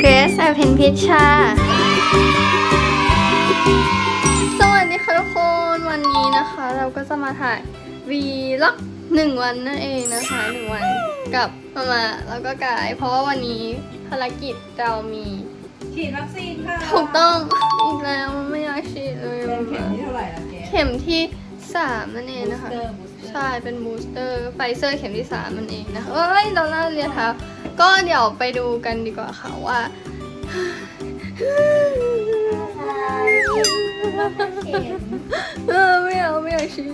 เกรซอภินพิชชา สวัสดีค่ะทุกคน วันนี้นะคะ เราก็จะมาถ่ายวีล็อกหนึ่งวันนั่นเองนะคะหนึ่งวันกับมามาแล้วก็กาย เพราะว่าวันนี้ภารกิจเรามีฉีดวัคซีนค่ะถูกต้องอีกแล้วไม่อยากฉีดเลยเป็นเข็มที่เท่าไหร่ละแกเข็มที่สามนั่นเองนะคะบู ใช่ เป็นบูสเตอร์ไฟเซอร์เข็มที่สามมันเองนะคะเอ้ย เราล่าเรียนครับ ก็เดี๋ยวไปดูกันดีกว่าค่ะว่าเออไม่เอาไม่เอาชี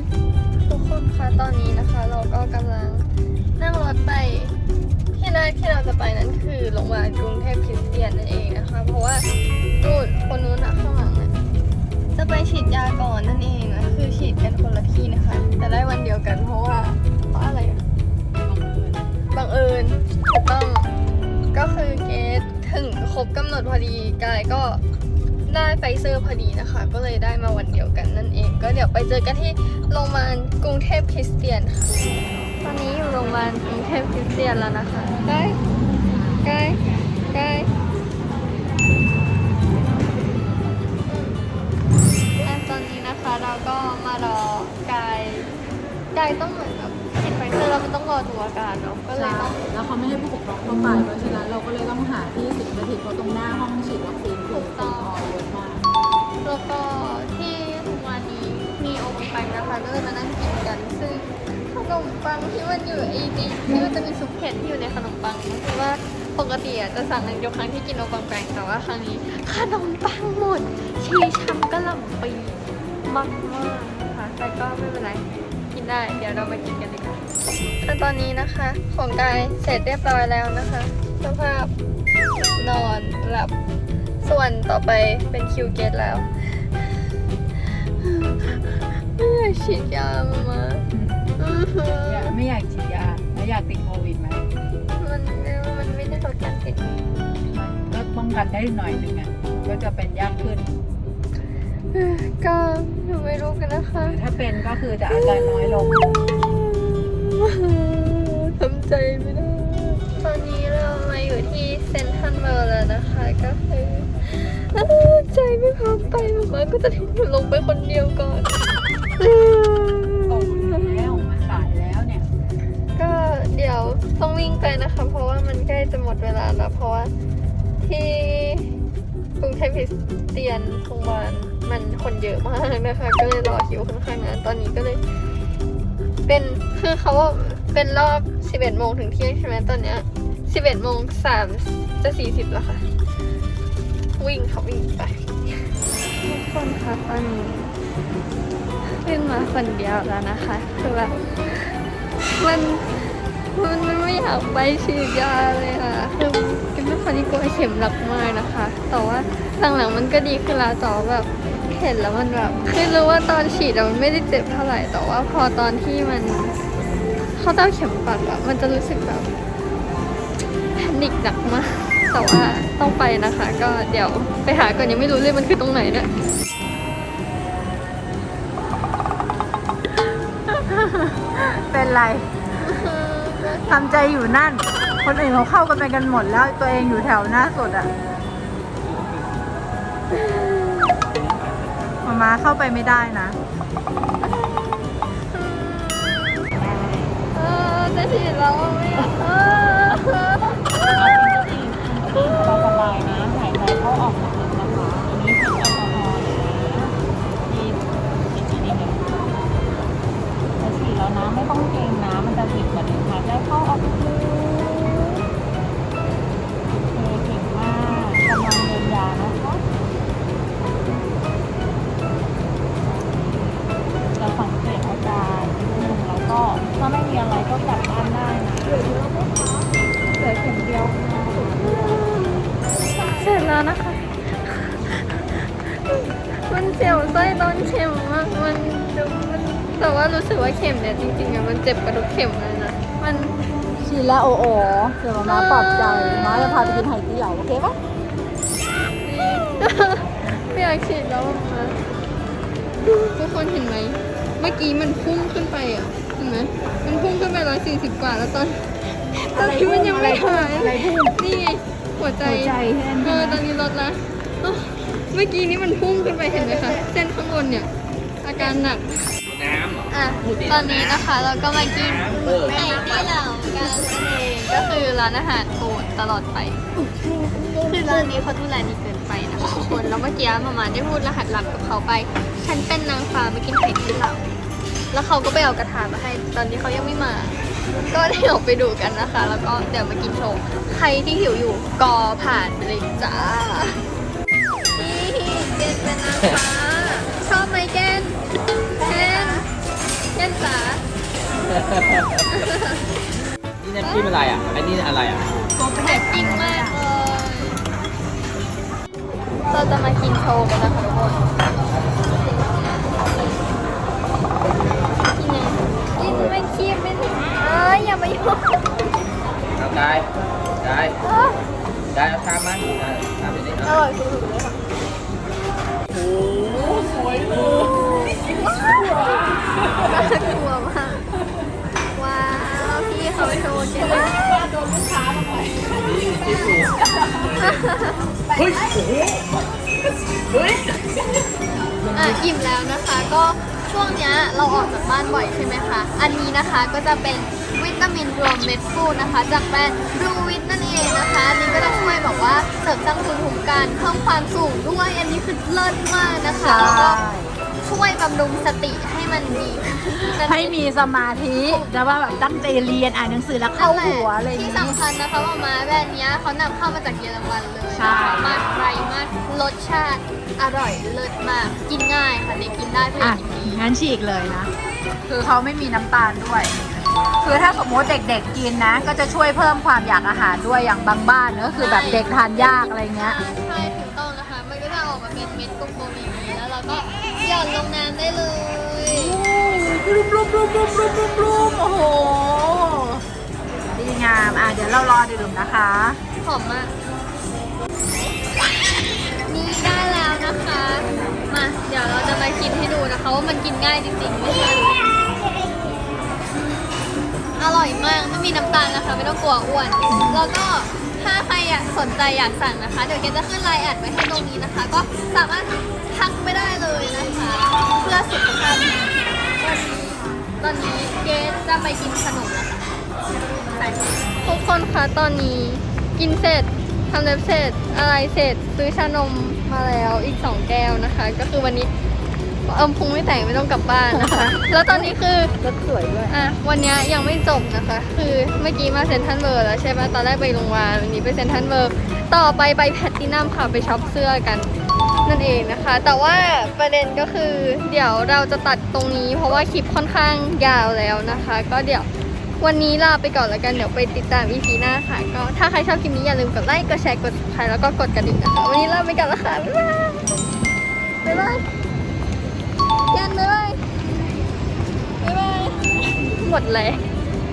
ทุกคนคะตอนนี้นะคะ เราก็กำลังนั่งรถไปที่แรกที่เราจะไปนั้นคือโรงพยาบาลกรุงเทพคริสเตียนนั่นเองนะคะ เพราะว่านู่นคนนู้นอะข้างหลังจะไปฉีดยาก่อนนั่นเอง ฉีดกันคนละที่นะคะ แต่ได้วันเดียวกันเพราะว่าเพราะอะไรอะบังเอิญถูกต้องก็คือเกสถึงครบกำหนดพอดีกายก็ได้ไฟเซอร์พอดีนะคะ ก็เลยได้มาวันเดียวกันนั่นเอง ก็เดี๋ยวไปเจอกันที่โรงพยาบาลกรุงเทพคริสเตียนค่ะ ตอนนี้อยู่โรงพยาบาลกรุงเทพคริสเตียนแล้วนะคะใกล้ใกล้ ต้องเหมือนแบบฉีดไฟเซอร์แล้วมันต้องรอดูอาการเนาะก็เลยใช่ต้องแล้วเขาไม่ให้ผู้ปกครองเข้าไป เพราะฉะนั้นเราก็เลยต้องหาที่สิบนาทีเพราะตรงหน้าห้องฉีดวัคซีนคือคนออเยอะมากแล้วก็ที่โรงพยาบาลนี้มีโอมปังนะคะก็เลยมานั่งกินกัน ซึ่งขนมปังที่มันอยู่ไอ้นี่ที่มันจะมีซุปเผ็ดที่อยู่ในขนมปังก็คือว่าปกติอะจะสั่งกันยกครั้งที่กินโอปังแปงแต่ว่าครั้งนี้ขนมปังหมดชีช้ำกะหล่ำปีมากมากๆนะคะแต่ก็ไม่เป็นไรกิน ได้ เดี๋ยวเรามากินกันดีกว่าขั้นตอนนี้นะคะ ของกายเสร็จเรียบร้อยแล้วนะคะสภาพนอนหลับ ส่วนต่อไปเป็นคิวเกตแล้วไม่อยากฉีดยามามาอื้อหืออยากไม่อยากฉีดยาแล้วอยากติดโควิดไหมมันมันไม่ได้ลดการติดก็ป้องกันได้หน่อยนึงอะก็จะเป็นยากขึ้นเอ้อก็หนู ไม่รู้กันนะคะ ถ้าเป็นก็คือจะอาการน้อยลงทำใจไม่ได้ ตอนนี้เรามาอยู่ที่เซนทรัลเวิลด์แล้วนะคะก็คือเอ้อใจไม่พร้อมไปมามาก็จะทิ้งหนูลงไปคนเดียวก่อนตกแล้วมันสายแล้วเนี่ย ก็เดี๋ยวต้องวิ่งไปนะคะ เพราะว่ามันใกล้จะหมดเวลาแล้ว เพราะว่าที่กรุงเทพคริสเตียนโรงพยาบาล มันคนเยอะมากนะคะ ก็เลยรอคิวค่อนข้างนานตอนนี้ก็เลย เป็นคือเขาเป็นรอบ 11โมงถึงเที่ยงใช่ไหมตอนเนี้ย11โมง3จะ 40 แล้วค่ะ วิ่งค่ะวิ่งไปทุกคนคะตอนนี้วิ่งมาคนเดียวแล้วนะคะคือแบบมันมันไม่อยากไปฉีดยาเลยค่ะคือเป็นคนที่กลัวเข็มหลักมากนะคะ แต่ว่าหลังๆมันก็ดีขึ้นแล้วแต่แบบ เห็นแล้วมันแบบคือรู้ว่าตอนฉีดมันไม่ได้เจ็บเท่าไหร่แต่ว่าพอตอนที่มันเข้าเต้าเข็มปัดอะมันจะรู้สึกแบบแพนิคหนักมากแต่ว่าต้องไปนะคะ ก็เดี๋ยวไปหาก่อนยังไม่รู้เลยมันคือตรงไหนเนี่ยเป็นไรทำใจอยู่นั่น คนอื่นเขาเข้ากันไปกันหมดแล้ว ตัวเองอยู่แถวหน้าสุดอะ มามาเข้าไปไม่ได้นะ เออจะฉีดแล้วไม่อยากเออสบายนะหายใจเข้าออกลึกๆนะคะอันนี้เป็นแอลกอฮอล์นะที่ติดนนี้เนี่ยจะฉีดแล้วนะไม่ต้องเกรง เข็มเดียวค่ะเสร็จแล้วนะคะ มันเสียวไส้ตอนเข็มมากมันดูมันแต่ว่ารู้สึกว่าเข็มเนี่ยจริงๆอะมันเจ็บกระดูกเข็มเลยนะ มัน ชีและโอโอเดี๋ยวมามาปลอบใจมาจะพาไปกินไห่เตี๋ยวโอเคปะดีไม่อยากฉีดแล้วอะมาทุกคนเห็นไหม เมื่อกี้มันพุ่งขึ้นไปอะห็นไหมมันพุ่งขึ้นไปร้อยสี่สิบกว่าแล้วตอน ตอนนี้มันยังไม่หายอะไรพุ่งนี่ไงหัวใจหัวใจแค่นั้น เออตอนนี้ลดละเอ้าเมื่อกี้นี้มันพุ่งขึ้นไปเห็นไหมคะ เส้นข้างบนเนี่ย อาการหนัก น้ำเหรอ อะ ตอนนี้นะคะเราก็มากินไก่ที่เหล่ากันเองก็คือร้านอาหารโปรดตลอดไป คือร้านนี้เขาดูแลดีเกินไปนะคะทุกคน แล้วเมื่อกี้มามาได้พูดรหัสลับกับเขาไป ฉันเป็นนางฟ้ามากินไข่ที่เหล่าแล้วเขาก็ไปเอากระถางมาให้ ตอนนี้เขายังไม่มา ก็เดี๋ยวไปดูกันนะคะ แล้วก็เดี๋ยวมากินโชว์ใครที่หิวอยู่ก็ผ่านไปเลยจ้านี่เกนเป็นนางฟ้าชอบไหมเกนเกนเกนจ๋านี่น้ำจิ้มอะไรอะ อันนี้อะไรอะเผ็ดจริงมากเลยเราจะมากินโชว์กันนะคะทุกคน อ้ยอย่ามายุ่เอาได้ได้เอ้ยได้เอาชามมาได้ชามไปดิอเอาร่อยสุดๆเลยค่ะโอ้สวยเลยน่ากลัวมากว้าวพี่เขาโชว์เก่งมากนี่จิ้ามดูเฮ้ยโอ้โหเฮ้ยอะอิ่มแล้วนะคะ ก็ช่วงเนี้ยเราออกจากบ้านบ่อยใช่ไหมคะ อันนี้นะคะก็จะเป็น ตามินรวมเม็ดฟูนะคะ จากแบรนด์บลูวิตนั่นเองนะคะอันนี้ก็จะช่วยแบบว่าเสริมสร้างภูมิคุ้มกันเพิ่มความสูงด้วย อันนี้คือเลิศมากนะคะแล้วก็ช่วยบำรุงสติให้มันดีขึ้นให้มีสมาธิจะว่าแบบตั้งใจเรียนอ่านหนังสือแล้วเข้าหัวอะไรอย่างที่นี้สำคัญนะคะว่ามาแบรนด์เนี้ยเขานำเข้ามาจากเยอรมันเลยใช่มาไกลมากรสชาติอร่อยเลิศมากกินง่ายค่ะเด็กกินได้ผู้ใหญ่อะกินดีงั้นฉีกเลยนะ คือเขาไม่มีน้ำตาลด้วย คือถ้าสมมติเด็กๆกินนะ ก็จะช่วยเพิ่มความอยากอาหารด้วยอย่างบางบ้านก็คือแบบเด็กทานยากอะไรเงี้ย ใช่ถูกต้องนะคะ มันก็จะออกมาเป็นเม็ดกลมๆอย่างนี้แล้วเราก็หย่อนลงน้ำได้เลยรุมรุมรุมรุมรุมรุมรุมโอ้โห ดีงาม อะเดี๋ยวเรารอดื่มนะคะ หอมมาก นี่ได้แล้วนะคะ มา เดี๋ยวเราจะมากินให้ดูนะคะว่ามันกินง่ายจริงๆไม่ใช่ ร่อยมากไม่มีน้ำตาลนะคะ ไม่ต้องกลัวอ้วน แล้วก็ถ้าใครอยากสนใจอยากสั่งนะคะ เดี๋ยวเกจะขึ้นไลน์แอดไว้ให้ตรงนี้นะคะ ก็สามารถทักไม่ได้เลยนะคะ เพื่อสุขภาพดีวันนี้ตอนนี้เกรซจะไปกินขนมแล้วค่ะทุกคนคะตอนนี้กินเสร็จทำเล็บเสร็จอะไรเสร็จซื้อชานมมาแล้วอีกสองแก้วนะคะ ก็คือวันนี้ เอิมพุงไม่แต่งไม่ต้องกลับบ้านนะคะ แล้วตอนนี้คือรสสวยด้วยอะวันนี้ยังไม่จบนะคะ คือเมื่อกี้มาเซนทรันเวิร์แล้วใช่ไหมตอนแรกไปโรงพยาบาลวันนี้ไปเซนทรันเวิร์ต่อไปไปแพตตินัมค่ะไปช็อปเสื้อกันนั่นเองนะคะ แต่ว่าประเด็นก็คือ เดี๋ยวเราจะตัดตรงนี้ เพราะว่าคลิปค่อนข้างยาวแล้วนะคะ ก็เดี๋ยววันนี้ลาไปก่อนแล้วกัน เดี๋ยวไปติดตาม EP หน้าค่ะ ก็ถ้าใครชอบคลิปนี้อย่าลืมกดไลค์ กดแชร์ กด subscribe แล้วก็กดกระดิ่งนะคะ วันนี้ลาไปก่อนแล้วค่ะ บ๊ายบาย บ๊ายบาย ยันเลยบ๊ายบายหมดแล้ว